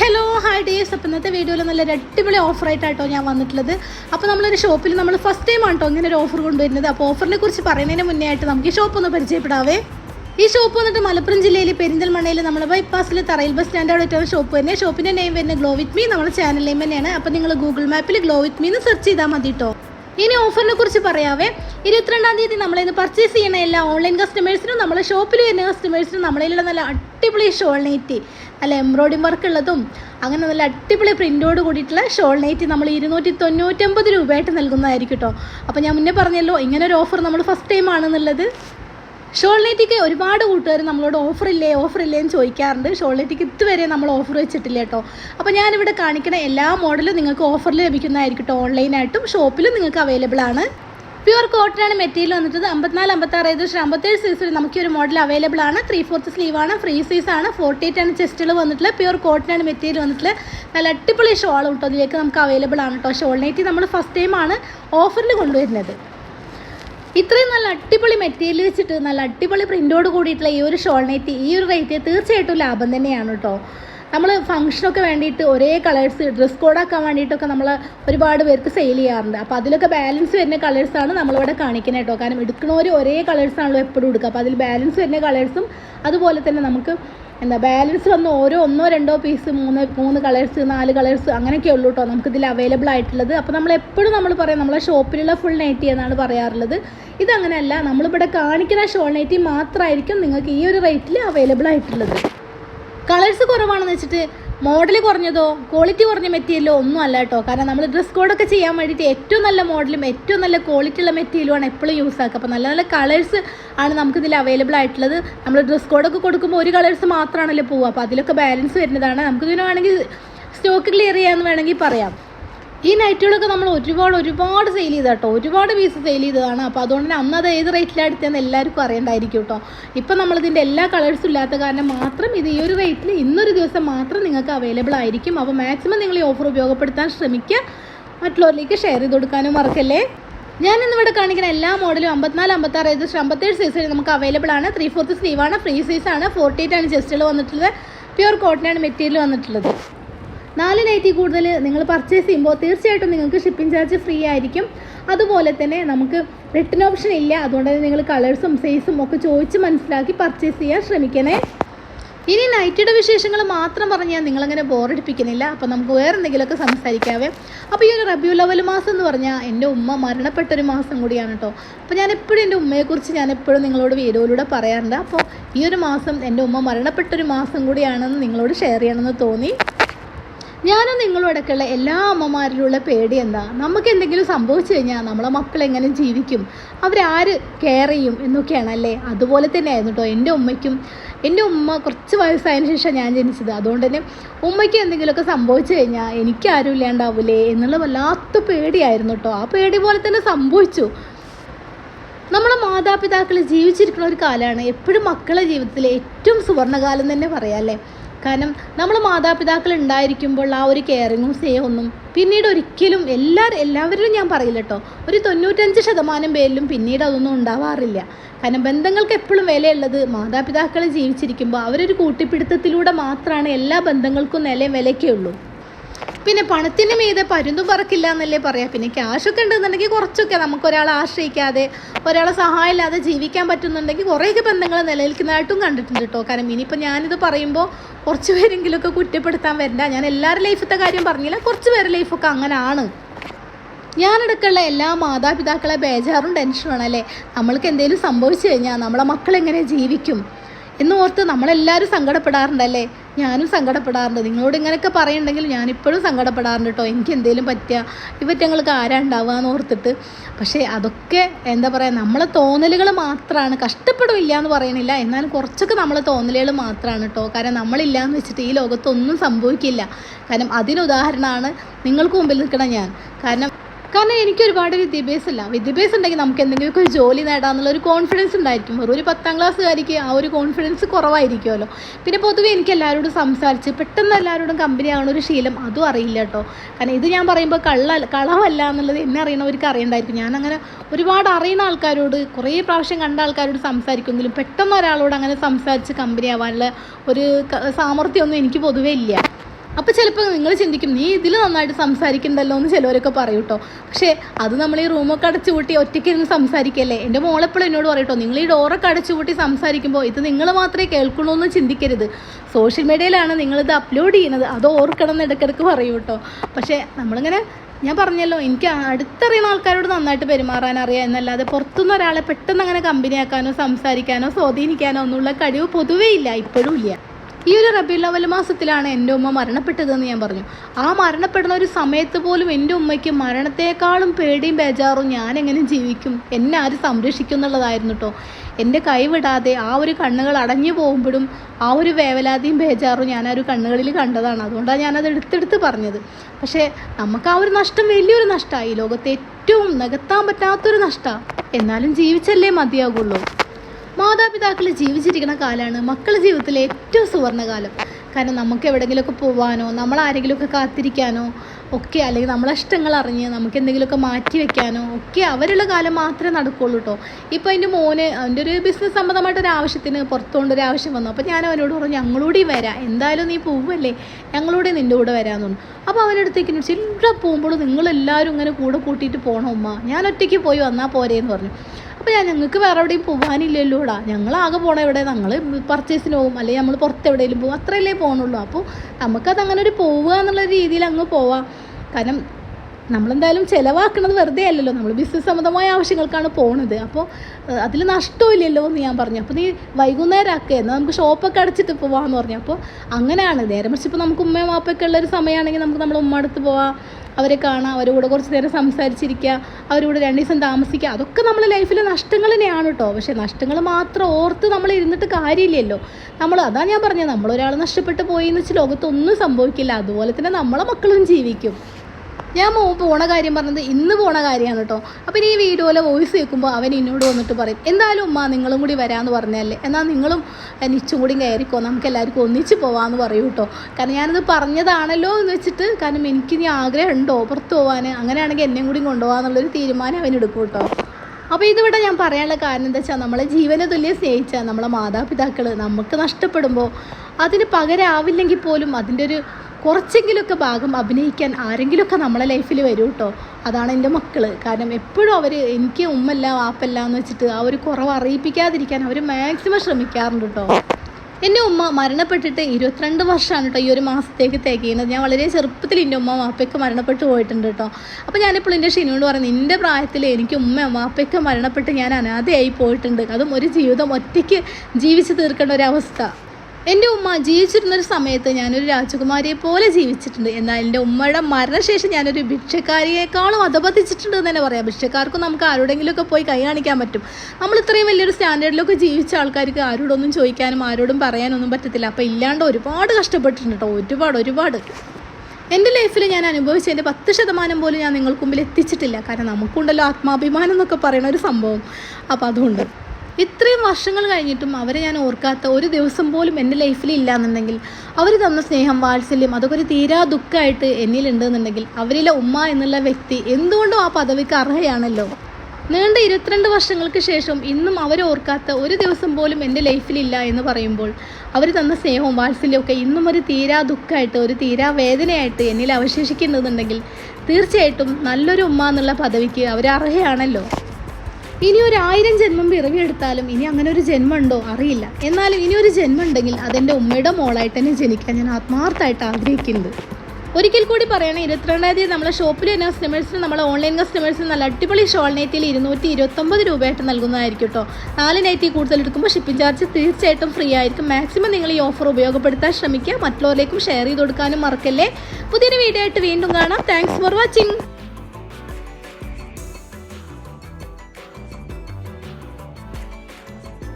Hello hi days അപ്പോൾ ഇന്നത്തെ വീഡിയോയിൽ നല്ലൊരു അടിപൊളി ഓഫറായിട്ടാട്ടോ ഞാൻ വന്നിട്ടുള്ളത്. അപ്പോൾ നമ്മളൊരു ഷോപ്പിൽ നമ്മൾ ഫസ്റ്റ് ടൈം ആട്ടോ ഇങ്ങനെ ഒരു ഓഫർ കൊണ്ടുവരുന്നത്? അപ്പോൾ ഓഫറിനെ കുറിച്ച് പറയുന്നതിന് മുന്നേ ആയിട്ട് നമുക്ക് ഈ ഷോപ്പ് ഒന്ന് പരിചയപ്പെടാവേ. ഈ ഷോപ്പ് വന്നിട്ട് മലപ്പുറം ജില്ലയിൽ പെരിന്തൽമണ്ണയിൽ നമ്മൾ ബൈപ്പാസിൽ തറയിൽ ബസ് സ്റ്റാൻഡ് അവിടെ ഇട്ടുള്ള ഷോപ്പ് തന്നെ ഷോപ്പിന്റെ നെയിം വരുന്നത് ഗ്ലോ വിത്ത് മീ നമ്മുടെ ചാനൽ നെയിം തന്നെയാണ്. അപ്പോൾ നിങ്ങൾ ഗൂഗിൾ മാപ്പിൽ ഗ്ലോ വിത്ത് മീ എന്ന് സെർച്ച് ചെയ്താൽ മതി കേട്ടോ ഇനി ഓഫറിനെ കുറിച്ച് പറയാവേ. ഇരുപത്തിരണ്ടാം തീയതി നമ്മളിന്ന് പർച്ചേസ് ചെയ്യുന്ന എല്ലാ ഓൺലൈൻ കസ്റ്റമേഴ്സിനും നമ്മളെ ഷോപ്പിൽ വരുന്ന കസ്റ്റമേഴ്സിനും നമ്മളിലുള്ള നല്ല അടിപൊളി ഷോൾ നൈറ്റി. നല്ല എംബ്രോയിഡിംഗ് വർക്ക് ഉള്ളതും അങ്ങനെ നല്ല അടിപൊളി പ്രിന്റോട് കൂടിയിട്ടുള്ള ഷോൾ നൈറ്റി നമ്മൾ ഇരുന്നൂറ്റി തൊണ്ണൂറ്റമ്പത് രൂപയായിട്ട് നൽകുന്നതായിരിക്കും കേട്ടോ അപ്പോൾ ഞാൻ മുന്നേ പറഞ്ഞല്ലോ ഇങ്ങനെ ഒരു ഓഫർ നമ്മൾ ഫസ്റ്റ് ടൈം ആണെന്നുള്ളത്. ഷോൾ നെയ്റ്റിക്ക് ഒരുപാട് കൂട്ടുകാർ നമ്മളോട് ഓഫർ ഇല്ലേ എന്ന് ചോദിക്കാറുണ്ട്. ഷോൾ നെയ്റ്റിക്ക് ഇതുവരെ നമ്മൾ ഓഫർ വെച്ചിട്ടില്ല കേട്ടോ അപ്പോൾ ഞാനിവിടെ കാണിക്കുന്ന എല്ലാ മോഡലും നിങ്ങൾക്ക് ഓഫറിൽ ലഭിക്കുന്നതായിരിക്കും കേട്ടോ ഓൺലൈനായിട്ടും ഷോപ്പിലും നിങ്ങൾക്ക് അവൈലബിൾ ആണ്. പ്യുവർ കോട്ടൺ ആണ് മെറ്റീരിയൽ വന്നിട്ട് അമ്പത്തിനാല് അമ്പത്താറ് ഏകദേശം അമ്പത്തേഴ് സൈസിൽ നമുക്ക് ഒരു മോഡൽ അവൈലബിൾ ആണ്. ത്രീ ഫോർത്ത് സ്ലീവ് ആണ് ഫ്രീ സൈസ് ആണ്. ഫോർട്ടി എയ്റ്റ് ആണ് ചെസ്റ്റുകൾ വന്നിട്ടുള്ള പ്യുവർ കോട്ടൺ ആണ് മെറ്റീരിയൽ വന്നിട്ടുള്ള നല്ല അടിപൊളി ഷോൾ കേട്ടോ ഇതിലേക്ക് നമുക്ക് അവൈലബിൾ ആണ് കേട്ടോ ഷോൾ നൈറ്റി നമ്മൾ ഫസ്റ്റ് ടൈമാണ് ഓഫറിൽ കൊണ്ടുവരുന്നത്. ഇത്രയും നല്ല അടിപൊളി മെറ്റീരിയൽ വെച്ചിട്ട് നല്ല അടിപൊളി പ്രിന്റോട് കൂടിയിട്ടുള്ള ഈ ഒരു ഷോൾ നൈറ്റി ഈ ഒരു റേറ്റ് തീർച്ചയായിട്ടും ലാഭം തന്നെയാണ് കേട്ടോ നമ്മൾ ഫംഗ്ഷനൊക്കെ വേണ്ടിയിട്ട് ഒരേ കളേഴ്സ് ഡ്രസ് കോഡാക്കാൻ വേണ്ടിയിട്ടൊക്കെ നമ്മൾ ഒരുപാട് പേർക്ക് സെയിൽ ചെയ്യാറുണ്ട്. അപ്പോൾ അതിലൊക്കെ ബാലൻസ് വരുന്ന കളേഴ്സാണ് നമ്മളിവിടെ കാണിക്കുന്നത് കേട്ടോ. കാരണം എടുക്കണവർ ഒരേ കളേഴ്സാണല്ലോ എപ്പോഴും എടുക്കുക. അപ്പോൾ അതിൽ ബാലൻസ് വരുന്ന കളേഴ്സും അതുപോലെ തന്നെ നമുക്ക് എന്താ ബാലൻസ് വന്ന് ഓരോ ഒന്നോ രണ്ടോ പീസ് മൂന്ന് മൂന്ന് കളേഴ്സ് നാല് കളേഴ്സ് അങ്ങനെയൊക്കെ ഉള്ളൂ കേട്ടോ. നമുക്കിതിൽ അവൈലബിൾ ആയിട്ടുള്ളത്. അപ്പോൾ നമ്മൾ എപ്പോഴും നമ്മൾ പറയാം നമ്മളെ ഷോപ്പിലുള്ള ഫുൾ നൈറ്റി എന്നാണ് പറയാറുള്ളത്. ഇതങ്ങനെയല്ല നമ്മളിവിടെ കാണിക്കുന്ന ഷോൾ നൈറ്റി മാത്രമായിരിക്കും നിങ്ങൾക്ക് ഈ ഒരു റേറ്റിൽ അവൈലബിൾ ആയിട്ടുള്ളത്. കളേഴ്സ് കുറവാണെന്ന് വെച്ചിട്ട് മോഡൽ കുറഞ്ഞതോ ക്വാളിറ്റി കുറഞ്ഞ മെറ്റീരിയലോ ഒന്നും അല്ല കേട്ടോ. കാരണം നമ്മൾ ഡ്രസ് കോഡൊക്കെ ചെയ്യാൻ വേണ്ടിയിട്ട് ഏറ്റവും നല്ല മോഡലും ഏറ്റവും നല്ല ക്വാളിറ്റി ഉള്ള മെറ്റീരിയലുമാണ് എപ്പോഴും യൂസ് ആക്കുക. അപ്പോൾ നല്ല നല്ല കളേഴ്സ് ആണ് നമുക്ക് ഇതിൽ അവൈലബിൾ ആയിട്ടുള്ളത്. നമ്മൾ ഡ്രസ് കോഡൊക്കെ കൊടുക്കുമ്പോൾ ഒരു കളേഴ്സ് മാത്രമാണല്ലോ പോവുക. അപ്പോൾ അതിലൊക്കെ ബാലൻസ് വരുന്നതാണ്. നമുക്ക് ഇതിന് വേണമെങ്കിൽ സ്റ്റോക്ക് ക്ലിയർ ചെയ്യാമെന്ന് വേണമെങ്കിൽ പറയാം. ഈ നൈറ്റുകളൊക്കെ നമ്മൾ ഒരുപാട് ഒരുപാട് സെയിൽ ചെയ്ത കേട്ടോ ഒരുപാട് പീസ് സെയിൽ ചെയ്തതാണ്. അപ്പോൾ അതുകൊണ്ട് തന്നെ അന്ന് അത് ഏത് റേറ്റിലാണ് എടുത്തതെന്ന് എല്ലാവർക്കും അറിയണ്ടായിരിക്കും കേട്ടോ ഇപ്പം നമ്മളിതിന്റെ എല്ലാ കളേഴ്സും ഇല്ലാത്ത കാരണം മാത്രം ഇത് ഈ ഒരു റേറ്റിൽ ഇന്നൊരു ദിവസം മാത്രം നിങ്ങൾക്ക് അവൈലബിൾ ആയിരിക്കും. അപ്പോൾ മാക്സിമം നിങ്ങൾ ഈ ഓഫർ ഉപയോഗപ്പെടുത്താൻ ശ്രമിക്കുക. മറ്റുള്ളവരിലേക്ക് ഷെയർ ചെയ്ത് കൊടുക്കാനും മറക്കല്ലേ? ഞാൻ ഇന്നിവിടെ കാണിക്കുന്ന എല്ലാ മോഡലും അമ്പത്തിനാല് അമ്പത്താറ് ഏകദേശം അമ്പത്തേഴ് സൈസിൽ നമുക്ക് അവൈലബിൾ ആണ്. ത്രീ ഫോർത്ത് സ്ലീവാണ് ഫ്രീ സൈസ് ആണ്. ഫോർട്ടി എയ്റ്റ് ആണ് ചെസ്റ്റുകൾ വന്നിട്ടുള്ളത്. പ്യുവർ കോട്ടനാണ് മെറ്റീരിയൽ വന്നിട്ടുള്ളത്. നാല് നൈറ്റി കൂടുതൽ നിങ്ങൾ പർച്ചേസ് ചെയ്യുമ്പോൾ തീർച്ചയായിട്ടും നിങ്ങൾക്ക് ഷിപ്പിംഗ് ചാർജ് ഫ്രീ ആയിരിക്കും. അതുപോലെ തന്നെ നമുക്ക് റിട്ടേൺ ഓപ്ഷൻ ഇല്ല. അതുകൊണ്ട് തന്നെ നിങ്ങൾ കളേഴ്സും സൈസും ഒക്കെ ചോദിച്ച് മനസ്സിലാക്കി പർച്ചേസ് ചെയ്യാൻ ശ്രമിക്കണേ. ഇനി നൈറ്റിയുടെ വിശേഷങ്ങൾ മാത്രം പറഞ്ഞാൽ നിങ്ങളങ്ങനെ ബോറടിപ്പിക്കുന്നില്ല അപ്പോൾ നമുക്ക് വേറെ എന്തെങ്കിലുമൊക്കെ സംസാരിക്കാവേ. അപ്പോൾ ഈ ഒരു റബ്യൂ ലെവൽ മാസം എന്ന് പറഞ്ഞാൽ എന്റെ ഉമ്മ മരണപ്പെട്ടൊരു മാസം കൂടിയാണ് കേട്ടോ അപ്പോൾ ഞാൻ എപ്പോഴും എന്റെ ഉമ്മയെക്കുറിച്ച് ഞാൻ എപ്പോഴും നിങ്ങളോട് വീഡിയോയിലൂടെ പറയാറുണ്ട്. അപ്പോൾ ഈ ഒരു മാസം എന്റെ ഉമ്മ മരണപ്പെട്ടൊരു മാസം കൂടിയാണെന്ന് നിങ്ങളോട് ഷെയർ ചെയ്യണമെന്ന് തോന്നി. ഞാനും നിങ്ങളോടൊക്കെയുള്ള എല്ലാ അമ്മമാരിലുള്ള പേടി എന്താ? നമുക്ക് എന്തെങ്കിലും സംഭവിച്ചു കഴിഞ്ഞാൽ നമ്മളെ മക്കൾ എങ്ങനെ ജീവിക്കും? അവരാര് കെയർ ചെയ്യും എന്നൊക്കെയാണ് അല്ലേ? അതുപോലെ തന്നെ ആയിരുന്നു കേട്ടോ എന്റെ ഉമ്മയ്ക്കും. എന്റെ ഉമ്മ കുറച്ച് വയസ്സായതിനു ശേഷം ഞാൻ ജനിച്ചത്. അതുകൊണ്ട് തന്നെ ഉമ്മയ്ക്ക് എന്തെങ്കിലുമൊക്കെ സംഭവിച്ചു കഴിഞ്ഞാൽ എനിക്കാരും ഇല്ലാണ്ടാവില്ലേ എന്നുള്ള വല്ലാത്ത പേടിയായിരുന്നു കേട്ടോ ആ പേടി പോലെ തന്നെ സംഭവിച്ചു. നമ്മളെ മാതാപിതാക്കൾ ജീവിച്ചിരിക്കുന്ന ഒരു കാലമാണ് എപ്പോഴും മക്കളെ ജീവിതത്തിലെ ഏറ്റവും സുവർണകാലം തന്നെ പറയാം അല്ലേ? കാരണം നമ്മൾ മാതാപിതാക്കൾ ഉണ്ടായിരിക്കുമ്പോൾ ആ ഒരു കെയറിങ്ങും സ്നേഹമൊന്നും പിന്നീട് ഒരിക്കലും എല്ലാ എല്ലാവരിലും ഞാൻ പറയില്ല കേട്ടോ ഒരു തൊണ്ണൂറ്റഞ്ച് ശതമാനം പേരിലും പിന്നീട് അതൊന്നും ഉണ്ടാവാറില്ല. കാരണം ബന്ധങ്ങൾക്ക് എപ്പോഴും വിലയുള്ളത് മാതാപിതാക്കൾ ജീവിച്ചിരിക്കുമ്പോൾ അവരൊരു കൂട്ടിപ്പിടുത്തത്തിലൂടെ മാത്രമാണ് എല്ലാ ബന്ധങ്ങൾക്കും നിലയും വിലയ്ക്കേ ഉള്ളൂ. പിന്നെ പണത്തിന് മീതെ പരുന്തും പറക്കില്ല എന്നല്ലേ പറയാം. പിന്നെ ക്യാഷൊക്കെ ഉണ്ടെന്നുണ്ടെങ്കിൽ കുറച്ചൊക്കെ നമുക്ക് ഒരാളെ ആശ്രയിക്കാതെ ഒരാളെ സഹായം ഇല്ലാതെ ജീവിക്കാൻ പറ്റുന്നുണ്ടെങ്കിൽ കുറേയൊക്കെ ബന്ധങ്ങൾ നിലനിൽക്കുന്നതായിട്ടും കണ്ടിട്ടുണ്ട് കേട്ടോ. കാരണം ഇനിയിപ്പോൾ ഞാനിത് പറയുമ്പോൾ കുറച്ച് പേരെങ്കിലുമൊക്കെ കുറ്റപ്പെടുത്താൻ വരണ്ട. ഞാൻ എല്ലാവരുടെ ലൈഫത്തെ കാര്യം പറഞ്ഞില്ല. കുറച്ച് പേരുടെ ലൈഫൊക്കെ അങ്ങനെയാണ് ആണ് ഞാനെടുക്കുള്ള എല്ലാ മാതാപിതാക്കളെ ബേജാറും ടെൻഷനുമാണ് അല്ലേ നമ്മൾക്ക് എന്തെങ്കിലും സംഭവിച്ചു കഴിഞ്ഞാൽ നമ്മളെ മക്കൾ എങ്ങനെ ജീവിക്കും? എന്ന് ഓർത്ത് നമ്മളെല്ലാവരും സങ്കടപ്പെടാറുണ്ടല്ലേ ഞാനും സങ്കടപ്പെടാറുണ്ട്. നിങ്ങളോട് ഇങ്ങനെയൊക്കെ പറയുന്നുണ്ടെങ്കിൽ ഞാനിപ്പോഴും സങ്കടപ്പെടാറുണ്ട് കേട്ടോ. എനിക്ക് എന്തെങ്കിലും പറ്റുക ഇവറ്റങ്ങൾക്ക് ആരാ ഉണ്ടാവുക എന്ന് ഓർത്തിട്ട്. പക്ഷേ അതൊക്കെ എന്താ പറയുക നമ്മളെ തോന്നലുകൾ മാത്രമാണ് കഷ്ടപ്പെടില്ല എന്ന് പറയണില്ല. എന്നാലും കുറച്ചൊക്കെ നമ്മളെ തോന്നലുകൾ മാത്രമാണ് കേട്ടോ. കാരണം നമ്മളില്ല എന്ന് വെച്ചിട്ട് ഈ ലോകത്തൊന്നും സംഭവിക്കില്ല. കാരണം അതിനുദാഹരണമാണ് നിങ്ങൾക്ക് മുമ്പിൽ നിൽക്കണ ഞാൻ. കാരണം കാരണം എനിക്ക് ഒരുപാട് വിദ്യാഭ്യാസം ഇല്ല വിദ്യാഭ്യാസം ഉണ്ടെങ്കിൽ നമുക്ക് എന്തെങ്കിലുമൊക്കെ ഒരു ജോലി നേടാന്നുള്ള ഒരു കോൺഫിഡൻസ് ഉണ്ടായിരിക്കും. വെറും ഒരു പത്താം ക്ലാസ്സുകാരിക്ക് ആ ഒരു കോൺഫിഡൻസ് കുറവായിരിക്കുമല്ലോ. പിന്നെ പൊതുവെ എനിക്ക് എല്ലാവരോടും സംസാരിച്ച് പെട്ടെന്ന് എല്ലാവരോടും കമ്പനി ആവുന്ന ഒരു ശീലം അതും അറിയില്ല കേട്ടോ. കാരണം ഇത് ഞാൻ പറയുമ്പോൾ കള്ള കളവല്ല എന്നുള്ളത് എന്നെ അറിയണവർക്ക് അറിയണ്ടായിരിക്കും. ഞാൻ അങ്ങനെ ഒരുപാട് അറിയുന്ന ആൾക്കാരോട് കുറേ പ്രാവശ്യം കണ്ട ആൾക്കാരോട് സംസാരിക്കുമെങ്കിലും പെട്ടെന്ന് ഒരാളോട് അങ്ങനെ സംസാരിച്ച് കമ്പനി ആവാനുള്ള ഒരു സാമർഥ്യമൊന്നും എനിക്ക് പൊതുവേ ഇല്ല. അപ്പോൾ ചിലപ്പോൾ നിങ്ങൾ ചിന്തിക്കും നീ ഇതിൽ നന്നായിട്ട് സംസാരിക്കണ്ടല്ലോ എന്ന് ചിലവരൊക്കെ പറയും കേട്ടോ പക്ഷേ അത് നമ്മൾ ഈ റൂമൊക്കെ അടച്ചു കൂട്ടി ഒറ്റയ്ക്ക് ഇരുന്ന് സംസാരിക്കല്ലേ? എന്റെ മോളെപ്പോഴും എന്നോട് പറയട്ടോ നിങ്ങൾ ഈ ഡോറൊക്കെ അടച്ചു കൂട്ടി സംസാരിക്കുമ്പോൾ ഇത് നിങ്ങൾ മാത്രമേ കേൾക്കുള്ളൂ എന്ന് ചിന്തിക്കരുത്. സോഷ്യൽ മീഡിയയിലാണ് നിങ്ങളിത് അപ്ലോഡ് ചെയ്യുന്നത്. അത് ഓർക്കണം എന്ന് ഇടയ്ക്കിടയ്ക്ക് പറയും കേട്ടോ പക്ഷേ നമ്മളിങ്ങനെ ഞാൻ പറഞ്ഞല്ലോ എനിക്ക് അടുത്തറിയുന്ന ആൾക്കാരോട് നന്നായിട്ട് പെരുമാറാൻ അറിയാം. എന്നല്ലാതെ പുറത്തുനിന്ന് ഒരാളെ പെട്ടെന്ന് അങ്ങനെ കമ്പനിയാക്കാനോ സംസാരിക്കാനോ സ്വാധീനിക്കാനോ ഒന്നുള്ള കഴിവ് പൊതുവേ ഇല്ല. ഇപ്പോഴും ഇല്ല. ഈ ഒരു റബീൽ മാസത്തിലാണ് എന്റെ ഉമ്മ മരണപ്പെട്ടതെന്ന് ഞാൻ പറഞ്ഞു. ആ മരണപ്പെടുന്ന ഒരു സമയത്ത് പോലും എന്റെ ഉമ്മയ്ക്ക് മരണത്തെക്കാളും പേടിയും ബേജാറും ഞാൻ എങ്ങനെ ജീവിക്കും? എന്നെ ആര് സംരക്ഷിക്കും എന്നുള്ളതായിരുന്നു കേട്ടോ എന്റെ കൈവിടാതെ ആ ഒരു കണ്ണുകൾ അടഞ്ഞു പോകുമ്പോഴും ആ ഒരു വേവലാതിയും ബേജാറും ഞാൻ ആ ഒരു കണ്ണുകളിൽ കണ്ടതാണ്. അതുകൊണ്ടാണ് ഞാനത് എടുത്തെടുത്ത് പറഞ്ഞത്. പക്ഷേ നമുക്ക് ആ ഒരു നഷ്ടം വലിയൊരു നഷ്ടമായി ലോകത്തെ ഏറ്റവും നികത്താൻ പറ്റാത്തൊരു നഷ്ടമാണ് എന്നാലും ജീവിച്ചല്ലേ മതിയാകുള്ളൂ. മാതാപിതാക്കൾ ജീവിച്ചിരിക്കുന്ന കാലമാണ് മക്കളുടെ ജീവിതത്തിലെ ഏറ്റവും സുവർണകാലം. കാരണം നമുക്ക് എവിടെയെങ്കിലുമൊക്കെ പോകാനോ നമ്മൾ ആരെങ്കിലുമൊക്കെ കാത്തിരിക്കാനോ ഒക്കെ അല്ലെങ്കിൽ നമ്മളെ ഇഷ്ടങ്ങൾ അറിഞ്ഞ് നമുക്ക് എന്തെങ്കിലുമൊക്കെ മാറ്റി വെക്കാനോ ഒക്കെ അവരുള്ള കാലം മാത്രമേ നടക്കുള്ളൂ കേട്ടോ ഇപ്പോൾ എന്റെ മോന് അവന്റെ ഒരു ബിസിനസ് സംബന്ധമായിട്ടൊരു ആവശ്യത്തിന് പുറത്തുകൊണ്ട് ഒരു ആവശ്യം വന്നു. അപ്പോൾ ഞാൻ അവനോട് പറഞ്ഞു ഞങ്ങളൂടി വരാം. എന്തായാലും നീ പോവല്ലേ? ഞങ്ങളൂടെ നിന്റെ കൂടെ വരാമെന്ന് പറഞ്ഞു. അപ്പോൾ അവനടുത്തേക്ക് ചോദിച്ചു ഇവിടെ പോകുമ്പോൾ നിങ്ങളെല്ലാവരും ഇങ്ങനെ കൂടെ കൂട്ടിയിട്ട് പോകണം ഉമ്മ. ഞാൻ ഒറ്റയ്ക്ക് പോയി വന്നാൽ പോരേന്ന് പറഞ്ഞു. അപ്പോൾ ഞാൻ ഞങ്ങൾക്ക് വേറെ എവിടെയും പോകാനില്ലല്ലോടാ ഞങ്ങളാകെ പോകണം എവിടെ? ഞങ്ങൾ പർച്ചേസിന് പോകും അല്ലെങ്കിൽ നമ്മൾ പുറത്ത് എവിടെയെങ്കിലും പോകും അത്രയല്ലേ പോകണുള്ളൂ അപ്പോൾ നമുക്കത് അങ്ങനെ ഒരു പോവുക എന്നുള്ള രീതിയിൽ അങ്ങ് പോവാം. കാരണം നമ്മളെന്തായാലും ചിലവാക്കുന്നത് വെറുതെ അല്ലല്ലോ. നമ്മൾ ബിസിനസ് സംബന്ധമായ ആവശ്യങ്ങൾക്കാണ് പോണത്. അപ്പോൾ അതിൽ നഷ്ടമില്ലല്ലോ എന്ന് ഞാൻ പറഞ്ഞു. അപ്പോൾ നീ വൈകുന്നേരം ആക്കുക എന്നാൽ നമുക്ക് ഷോപ്പൊക്കെ അടച്ചിട്ട് പോവാമെന്ന് പറഞ്ഞു. അപ്പോൾ അങ്ങനെയാണ്. നേരെ മറിച്ച് ഇപ്പോൾ നമുക്ക് ഉമ്മയും വാപ്പയൊക്കെ ഉള്ളൊരു സമയമാണെങ്കിൽ നമുക്ക് നമ്മൾ ഉമ്മ അടുത്ത് പോവാം. അവരെ കാണാം അവരുടെ കൂടെ കുറച്ച് നേരം സംസാരിച്ചിരിക്കുക അവരോട് രണ്ട് ദിവസം താമസിക്കുക അതൊക്കെ നമ്മൾ ലൈഫിലെ നഷ്ടങ്ങൾ തന്നെയാണ് കേട്ടോ പക്ഷേ നഷ്ടങ്ങൾ മാത്രം ഓർത്ത് നമ്മൾ ഇരുന്നിട്ട് കാര്യമില്ലല്ലോ. നമ്മൾ അതാണ് ഞാൻ പറഞ്ഞത് നമ്മളൊരാൾ നഷ്ടപ്പെട്ടു പോയി എന്ന് വെച്ച് ലോകത്തൊന്നും സംഭവിക്കില്ല. അതുപോലെ തന്നെ നമ്മളെ മക്കളും ജീവിക്കും. ഞാൻ മോ പോണ കാര്യം പറഞ്ഞത് ഇന്ന് പോണ കാര്യമാണ് കേട്ടോ അപ്പോൾ ഇനി ഈ വീഡിയോയിലെ വോയിസ് കേൾക്കുമ്പോൾ അവൻ എന്നോട് വന്നിട്ട് പറയും എന്തായാലും ഉമ്മ നിങ്ങളും കൂടി വരാമെന്ന് പറഞ്ഞല്ലേ എന്നാൽ നിങ്ങളും നിച്ചും കൂടി കയറിക്കോ നമുക്ക് എല്ലാവർക്കും ഒന്നിച്ച് പോവാമെന്ന് പറയൂ കേട്ടോ കാരണം ഞാനത് പറഞ്ഞതാണല്ലോ എന്ന് വെച്ചിട്ട് കാരണം എനിക്ക് ഇനി ആഗ്രഹം ഉണ്ടോ പുറത്ത് പോകാൻ അങ്ങനെയാണെങ്കിൽ എന്നെയും കൂടി കൊണ്ടുപോകാന്നുള്ളൊരു തീരുമാനം അവൻ എടുക്കും കേട്ടോ അപ്പോൾ ഇതിവിടെ ഞാൻ പറയാനുള്ള കാരണം എന്താ വെച്ചാൽ നമ്മളെ ജീവന തുല്യം സ്നേഹിച്ച നമ്മളെ മാതാപിതാക്കൾ നമുക്ക് നഷ്ടപ്പെടുമ്പോൾ അതിന് പകരാവില്ലെങ്കിൽ പോലും അതിന്റെ ഒരു കുറച്ചെങ്കിലുമൊക്കെ ഭാഗം അഭിനയിക്കാൻ ആരെങ്കിലുമൊക്കെ നമ്മളെ ലൈഫിൽ വരും കേട്ടോ അതാണ് എന്റെ മക്കൾ കാരണം എപ്പോഴും അവർ എനിക്ക് ഉമ്മല്ല വാപ്പല്ല എന്ന് വെച്ചിട്ട് ആ ഒരു കുറവ് അറിയിപ്പിക്കാതിരിക്കാൻ അവർ മാക്സിമം ശ്രമിക്കാറുണ്ട് കേട്ടോ എന്റെ ഉമ്മ മരണപ്പെട്ടിട്ട് ഇരുപത്തിരണ്ട് വർഷമാണ് കേട്ടോ ഈ ഒരു മാസത്തേക്ക് തികയുന്നത് ഞാൻ വളരെ ചെറുപ്പത്തിൽ എന്റെ ഉമ്മ വാപ്പയൊക്കെ മരണപ്പെട്ട് പോയിട്ടുണ്ട് കേട്ടോ അപ്പോൾ ഞാനിപ്പോൾ എന്റെ ഷിനോട് പറഞ്ഞു എന്റെ പ്രായത്തിൽ എനിക്ക് ഉമ്മ വാപ്പയൊക്കെ മരണപ്പെട്ട് ഞാൻ അനാഥയായി പോയിട്ടുണ്ട്. അതും ഒരു ജീവിതം ഒറ്റയ്ക്ക് ജീവിച്ച് തീർക്കേണ്ട ഒരവസ്ഥ എന്റെ ഉമ്മ ജീവിച്ചിരുന്ന ജീവിച്ചിരുന്നൊരു സമയത്ത് ഞാനൊരു രാജകുമാരിയെ പോലെ ജീവിച്ചിട്ടുണ്ട്. എന്നാൽ എന്റെ ഉമ്മയുടെ മരണശേഷം ഞാനൊരു ഭിക്ഷക്കാരിയേക്കാളും അധപതിച്ചിട്ടുണ്ട് എന്ന് തന്നെ പറയാം. ഭിക്ഷക്കാർക്കും നമുക്ക് ആരോടെങ്കിലുമൊക്കെ പോയി കൈ കാണിക്കാൻ പറ്റും. നമ്മൾ ഇത്രയും വലിയൊരു സ്റ്റാൻഡേർഡിലൊക്കെ ജീവിച്ച ആൾക്കാർക്ക് ആരോടൊന്നും ചോദിക്കാനും ആരോടും പറയാനൊന്നും പറ്റത്തില്ല. അപ്പോൾ ഇല്ലാണ്ട് ഒരുപാട് കഷ്ടപ്പെട്ടിട്ടുണ്ട് കേട്ടോ ഒരുപാട് ഒരുപാട്. എന്റെ ലൈഫിൽ ഞാൻ അനുഭവിച്ചതിന്റെ പത്ത് ശതമാനം പോലും ഞാൻ നിങ്ങൾക്ക് മുമ്പിൽ എത്തിച്ചിട്ടില്ല. കാരണം നമുക്കുണ്ടല്ലോ ആത്മാഭിമാനം എന്നൊക്കെ പറയുന്ന ഒരു സംഭവം. അപ്പോൾ അതുകൊണ്ട് ഇത്രയും വർഷങ്ങൾ കഴിഞ്ഞിട്ടും അവരെ ഞാൻ ഓർക്കാത്ത ഒരു ദിവസം പോലും എന്റെ ലൈഫിൽ ഇല്ലാന്നുണ്ടെങ്കിൽ അവർ തന്ന സ്നേഹം വാത്സല്യം അതൊക്കെ ഒരു തീരാ ദുഃഖമായിട്ട് എന്നിലുണ്ടെന്നുണ്ടെങ്കിൽ അവരിലെ ഉമ്മ എന്നുള്ള വ്യക്തി എന്തുകൊണ്ടും ആ പദവിക്ക് അർഹയാണല്ലോ? നീണ്ട ഇരുപത്തിരണ്ട് വർഷങ്ങൾക്ക് ശേഷം ഇന്നും അവരെ ഓർക്കാത്ത ഒരു ദിവസം പോലും എന്റെ ലൈഫിലില്ല എന്ന് പറയുമ്പോൾ അവർ തന്ന സ്നേഹവും വാത്സല്യവും ഒക്കെ ഇന്നും ഒരു തീരാ ദുഃഖമായിട്ട് ഒരു തീരാ വേദനയായിട്ട് എന്നിൽ അവശേഷിക്കുന്നുണ്ടെങ്കിൽ തീർച്ചയായിട്ടും നല്ലൊരു ഉമ്മ എന്നുള്ള പദവിക്ക് അവർ അർഹയാണല്ലോ? ഇനി ഒരു ആയിരം ജന്മം പിറവിയെടുത്താലും ഇനി അങ്ങനെ ഒരു ജന്മം ഉണ്ടോ അറിയില്ല. എന്നാലും ഇനി ഒരു ജന്മം ഉണ്ടെങ്കിൽ അതെന്റെ ഉമ്മയുടെ മോളായിട്ട് തന്നെ ജനിക്കാൻ ഞാൻ ആത്മാർത്ഥമായിട്ട് ആഗ്രഹിക്കുന്നത് ഒരിക്കൽ കൂടി പറയണേ ഇരുപത്തിരണ്ടാം തീയതി നമ്മളെ ഷോപ്പിൽ തന്നെ കസ്റ്റമേഴ്സിന് നമ്മളെ ഓൺലൈൻ കസ്റ്റമേഴ്സിന് നല്ല അടിപൊളി ഷോൾ നൈറ്റിയിൽ ഇരുന്നൂറ്റി ഇരുപത്തൊമ്പത് രൂപയായിട്ട് നൽകുന്നതായിരിക്കും കേട്ടോ. നാല് നൈറ്റി കൂടുതൽ എടുക്കുമ്പോൾ ഷിപ്പിംഗ് ചാർജ് തീർച്ചയായിട്ടും ഫ്രീ ആയിരിക്കും. മാക്സിമം നിങ്ങൾ ഈ ഓഫർ ഉപയോഗപ്പെടുത്താൻ ശ്രമിക്കുക. മറ്റുള്ളവരിലേക്കും ഷെയർ ചെയ്ത് കൊടുക്കാനും മറക്കല്ലേ. പുതിയൊരു വീഡിയോ ആയിട്ട് വീണ്ടും കാണാം. Thanks for watching